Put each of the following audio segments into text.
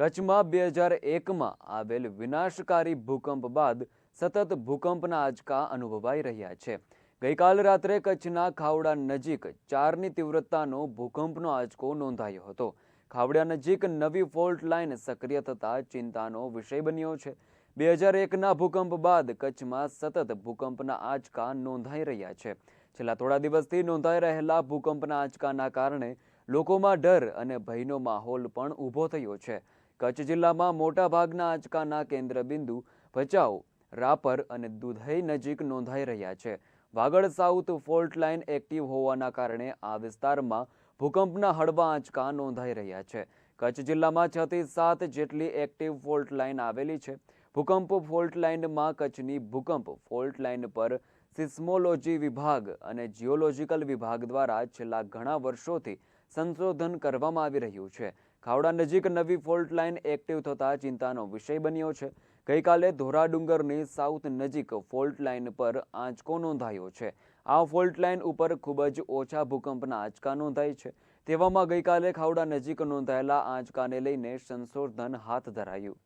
કચ્છમાં બે હજાર એકમાં આવેલ વિનાશકારી ભૂકંપ બાદ સતત ભૂકંપના આંચકા અનુભવાઈ રહ્યા છે. ગઈકાલ રાત્રે કચ્છના ખાવડા નજીક ચારની તીવ્રતાનો ભૂકંપનો આંચકો નોંધાયો હતો. ખાવડા નજીક નવી ફોલ્ટ લાઇન સક્રિય થતાં ચિંતાનો વિષય બન્યો છે. બે હજાર એકના ભૂકંપ બાદ કચ્છમાં સતત ભૂકંપના આંચકા નોંધાઈ રહ્યા છે. છેલ્લા થોડા દિવસથી નોંધાઈ રહેલા ભૂકંપના આંચકાના કારણે લોકોમાં ડર અને ભયનો માહોલ પણ ઊભો થયો છે. કચ્છ જિલ્લામાં મોટાભાગના આંચકાના કેન્દ્રબિંદુ ભચાઉ, રાપર અને દુધઈ નજીક નોંધાઈ રહ્યા છે. Vagad south fault line active હોવાના કારણે આ વિસ્તારમાં ભૂકંપના હળવા આંચકા નોંધાઈ રહ્યા છે. કચ્છ જિલ્લામાં છ થી સાત જેટલી એક્ટિવ ફોલ્ટ લાઇન આવેલી છે. ભૂકંપ ફોલ્ટ લાઇનમાં કચ્છની ભૂકંપ ફોલ્ટ લાઇન પર સિસ્મોલોજી વિભાગ અને જીઓલોજીકલ વિભાગ દ્વારા છેલ્લા ઘણા વર્ષોથી સંશોધન કરવામાં આવી રહ્યું છે. ખાવડા નજીક નવી ફોલ્ટ લાઇન એક્ટિવ થતાં ચિંતાનો વિષય બન્યો છે. ગઈકાલે ધોરા ડુંગરની સાઉથ નજીક ફોલ્ટ લાઇન પર આંચકો નોંધાયો છે. આ ફોલ્ટ લાઇન ઉપર ખૂબ જ ઓછા ભૂકંપના આંચકા નોંધાય છે. તેવામાં ગઈકાલે ખાવડા નજીક નોંધાયેલા આંચકાને લઈને સંશોધન હાથ ધરાયું.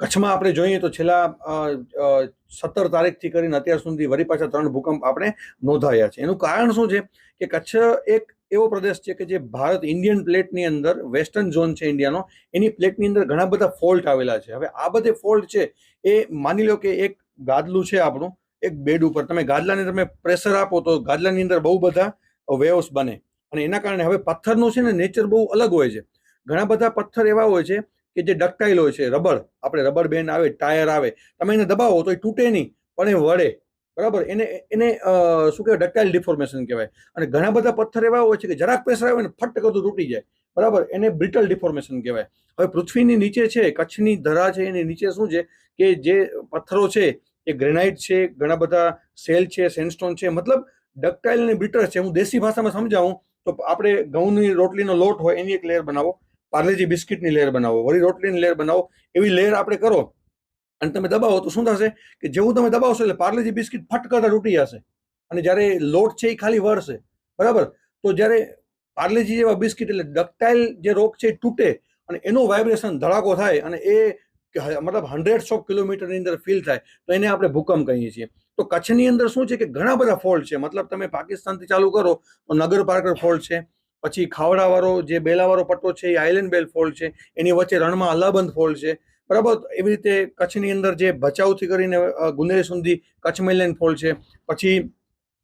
કચ્છમાં આપણે જોઈએ તો છેલ્લા સત્તર તારીખથી કરીને અત્યાર સુધી વરી પાછા ત્રણ ભૂકંપ આપણે નોંધાયા છે. એનું કારણ શું છે કે કચ્છ એક એવો પ્રદેશ છે કે જે ભારત ઇન્ડિયન પ્લેટની અંદર, વેસ્ટર્ન ઝોન છે ઇન્ડિયાનો, એની પ્લેટની અંદર ઘણા બધા ફોલ્ટ આવેલા છે. હવે આ બધે ફોલ્ટ છે એ માની લો કે એક ગાદલું છે આપણું, એક બેડ ઉપર. તમે ગાદલાને તમે પ્રેશર આપો તો ગાદલાની અંદર બહુ બધા વેવ્સ બને. અને એના કારણે હવે પથ્થરનું છે ને નેચર બહુ અલગ હોય છે. ઘણા બધા પથ્થર એવા હોય છે કે જે ડકટાઈલ હોય છે, રબર, આપણે રબર બેન્ડ આવે, ટાયર આવે, તમે એને દબાવો તો એ તૂટે નહીં, પણ એ વળે, બરાબર? એને એને શું કહેવાય, ડક્ટાઇલ ડિફોર્મેશન કહેવાય. અને ઘણા બધા પથ્થર એવા હોય છે કે જરાક પ્રેશર આવે ને ફટ કરતું તૂટી જાય, બરાબર? એને બ્રિટલ ડિફોર્મેશન કહેવાય. હવે પૃથ્વીની નીચે છે, કચ્છની ધરા છે, એની નીચે શું છે કે જે પથ્થરો છે, એ ગ્રેનાઇટ છે, ઘણા બધા સેલ છે, સેન્ડસ્ટોન છે, મતલબ ડક્ટાઇલ અને બ્રિટલ છે. હું દેશી ભાષામાં સમજાવું તો આપણે ઘઉંની રોટલીનો લોટ હોય, એની એક લેયર બનાવો. પાર્લેજી બિસ્કિટની લેયર બનાવો, વળી રોટલીની લેયર બનાવો, એવી લેયર આપણે કરો. અને તમે દબાવો તો શું થશે કે જેવું તમે દબાવશો એટલે પાર્લેજી બિસ્કિટ ફટ કરતા તૂટી જશે. અને જ્યારે લોટ છે એ ખાલી વળશે. બરાબર? તો જ્યારે પાર્લેજી જેવા બિસ્કિટ એટલે ડક્ટાઇલ જે રોગ છે એ તૂટે અને એનું વાઇબ્રેશન ધડાકો થાય અને એ મતલબ હંડ્રેડ્સ ઓફ કિલોમીટરની અંદર ફીલ થાય, તો એને આપણે ભૂકંપ કહીએ છીએ. તો કચ્છની અંદર શું છે કે ઘણા બધા ફોલ્ટ છે. મતલબ તમે પાકિસ્તાનથી ચાલુ કરો તો નગર ફોલ્ટ છે. પછી ખાવડાવાળો જે બેલાવાળો પટ્ટો છે, એ આઇલેન્ડ બેલ ફોલ્ડ છે, એની વચ્ચે રણમાં અલાબંધ ફોલ્ડ છે. બરાબર, એવી રીતે કચ્છની અંદર જે ભચાઉથી કરીને ગુંદેરી સુધી કચ્છ મેલેન ફોલ્ડ છે. પછી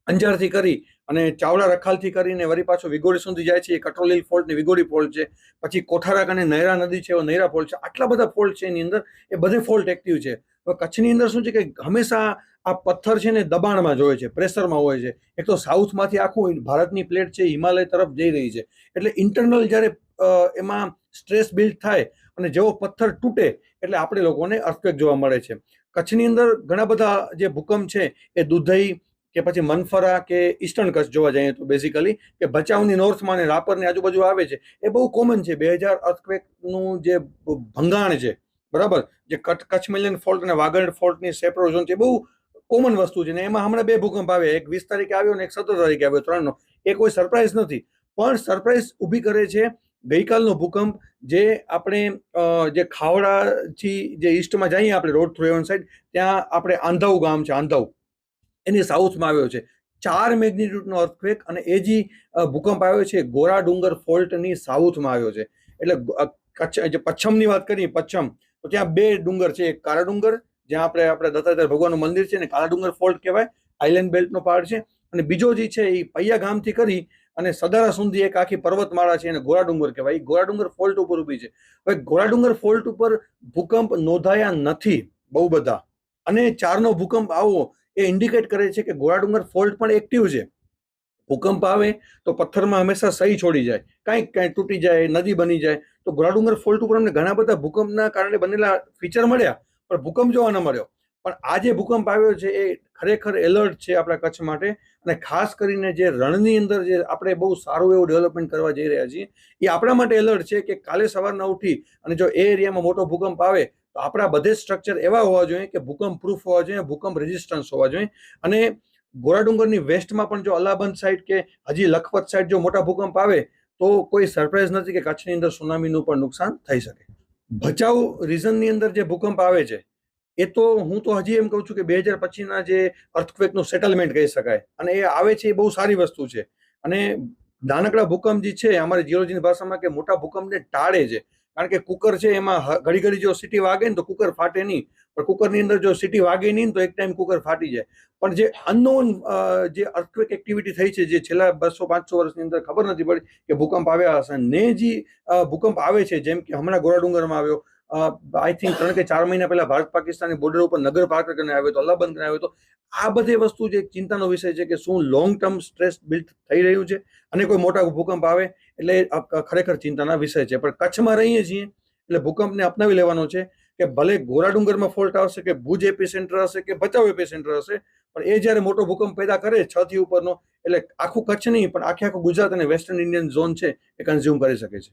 અંજારથી કરી અને ચાવડા રખાલથી કરીને વળી પાછો વિગોડી સુધી જાય છે, એ કટોલીલ ફોલ્ટ ને વિગોડી ફોલ્ટ છે. પછી કોઠારા અને નૈરા નદી છે, એવો નૈરા ફોલ્ટ છે. આટલા બધા ફોલ્ટ છે એની અંદર, એ બધે ફોલ્ટ એક્ટિવ છે. હવે કચ્છની અંદર શું છે કે હંમેશા આ પથ્થર છે ને દબાણમાં જ હોય છે, પ્રેશરમાં હોય છે. એક તો સાઉથમાંથી આખું ભારતની પ્લેટ છે, હિમાલય તરફ જઈ રહી છે. એટલે ઇન્ટરનલ જ્યારે એમાં સ્ટ્રેસ બિલ્ડ થાય અને જેવો પથ્થર તૂટે, એટલે આપણે લોકોને અર્થક્વેક જોવા મળે છે. કચ્છની અંદર ઘણા બધા જે ભૂકંપ છે, એ દુધઈ કે પછી મનફરા કે ઈસ્ટર્ન કચ્છ જોવા જઈએ તો બેઝિકલી કે ભચાઉની નોર્થમાં અને રાપરની આજુબાજુ આવે છે, એ બહુ કોમન છે. બે હજાર અર્થક્વેકનું જે ભંગાણ છે, બરાબર? જે કચ્છ મિલિયન ફોલ્ટ અને વાગડ ફોલ્ટની સેપરો ઝોન છે બહુ કોમન વસ્તુ છે ને એમાં હમણાં બે ભૂકંપ આવે, એક વીસ તારીખે આવ્યો ને એક સત્તર તારીખે આવ્યો, ત્રણનો. એ કોઈ સરપ્રાઇઝ નથી. પણ સરપ્રાઇઝ ઊભી કરે છે ગઈકાલનો ભૂકંપ જે આપણે જે ખાવડાથી જે ઈસ્ટમાં જઈએ આપણે રોડ થ્રુ એવન સાઈડ ત્યાં આપણે આંધવ ગામ છે આંધવ એની સાઉથમાં આવ્યો છે. ચાર મેગ્નિટ્યુડનો અર્થક્વેક અને એ જે ભૂકંપ આવ્યો છે ગોરા ડુંગર ફોલ્ટની સાઉથમાં આવ્યો છે. એટલે કચ્છ, જે પચ્છમની વાત કરીએ, પચ્છમ, તો ત્યાં બે ડુંગર છે. એક કાળા ડુંગર જ્યાં આપણે આપણે દત્તાત્રેય ભગવાનનું મંદિર છે ને કાળા ડુંગર ફોલ્ટ કહેવાય આઇલેન્ડ બેલ્ટનો પાર્ટ છે. અને બીજો જે છે એ પૈયા ગામથી કરી અને સદારા સુધી એક આખી પર્વતમાળા છે એને ગોરા ડુંગર કહેવાય. એ ગોરા ડુંગર ફોલ્ટ ઉપર ઊભી છે. હવે ગોરા ડુંગર ફોલ્ટ ઉપર ભૂકંપ નોંધાયા નથી બહુ બધા. અને ચારનો ભૂકંપ આવો એ ઇન્ડિકેટ કરે છે કે ગોરા ડુંગર ફોલ્ટ પણ એક્ટિવ છે. ભૂકંપ આવે તો પથ્થરમાં હંમેશા સહી છોડી જાય. કાંઈક કાંઈ તૂટી જાય, નદી બની જાય. તો ગોળાડુંગર ફોલ્ટ ઉપર અમને ઘણા બધા ભૂકંપના કારણે બનેલા ફીચર મળ્યા. પણ ભૂકંપ જોવા ન મળ્યો. પણ આ જે ભૂકંપ આવ્યો છે, એ ખરેખર એલર્ટ છે આપણા કચ્છ માટે. અને ખાસ કરીને જે રણની અંદર જે આપણે બહુ સારું એવું ડેવલપમેન્ટ કરવા જઈ રહ્યા છીએ, એ આપણા માટે એલર્ટ છે કે કાલે સવારના ઉઠી અને જો એ એરિયામાં મોટો ભૂકંપ આવે, તો આપણા બધે સ્ટ્રક્ચર એવા હોવા જોઈએ કે ભૂકંપ પ્રૂફ હોવા જોઈએ, ભૂકંપ રેઝિસ્ટન્સ હોવા જોઈએ. અને ગોરાડુંગરની વેસ્ટમાં પણ જો અલ્લાબંધ સાઈડ કે હજી લખપત સાઈડ જો મોટા ભૂકંપ આવે, તો કોઈ સરપ્રાઇઝ નથી કે કચ્છની અંદર સુનામીનું પણ નુકસાન થઈ શકે. ભચાઉ રિઝનની અંદર જે ભૂકંપ આવે છે, એ તો હું તો હજી એમ કહું છું કે બે હજાર પછીના જે અર્થક્વેકનું સેટલમેન્ટ કહી શકાય. અને એ આવે છે એ બહુ સારી વસ્તુ છે. અને નાનકડા ભૂકંપ જે છે અમારી જીઓલોજીની ભાષામાં કે મોટા ભૂકંપને ટાળે છે. કારણ કે કુકર છે એમાં ઘડી ઘડી જો સિટી વાગે ને તો કુકર ફાટે નહીં. પણ કુકરની અંદર જો સિટી વાગે નહીં તો એક ટાઈમ કુકર ફાટી જાય. પણ જે અનનોન જે અર્થક્વેક એક્ટિવિટી થઈ છે, જે છેલ્લા બસો, પાંચસો વર્ષની અંદર ખબર નથી પડી કે ભૂકંપ આવ્યા હશે. ને જે ભૂકંપ આવે છે, જેમ કે હમણાં ગોરાડુંગરમાં આવ્યો. આઈ થિંક ત્રણ કે ચાર મહિના પહેલા ભારત પાકિસ્તાનની બોર્ડર ઉપર નગર પાર્ક કરીને આવ્યો તો અલ્લાહબંધ કરીને આવ્યો તો આ બધી વસ્તુ જે ચિંતાનો વિષય છે કે શું લોંગ ટર્મ સ્ટ્રેસ બિલ્ડ થઈ રહ્યું છે અને કોઈ મોટા ભૂકંપ આવે એટલે ખરેખર ચિંતાના વિષય છે. પણ કચ્છમાં રહીએ છીએ એટલે ભૂકંપને અપનાવી લેવાનો છે કે ભલે ગોરાડુંગરમાં ફોલ્ટ આવશે કે ભુજ એપી સેન્ટર હશે કે ભચાઉ એપી સેન્ટર હશે, પણ એ જ્યારે મોટો ભૂકંપ પેદા કરે છ થી ઉપરનો, એટલે આખું કચ્છ નહીં, પણ આખે આખું ગુજરાત અને વેસ્ટર્ન ઇન્ડિયન ઝોન છે એ કન્ઝ્યુમ કરી શકે છે.